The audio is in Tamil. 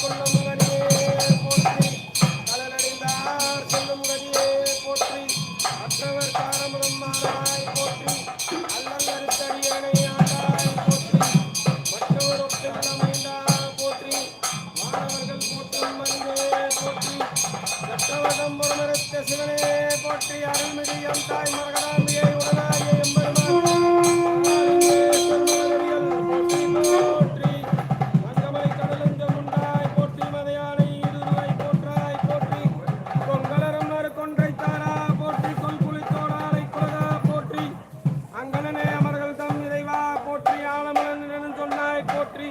Gracias. போற்றி சட்டவதம் ஒரு மரத்த சிவனே போற்றி அருள்மிழியம் தாய் போற்றி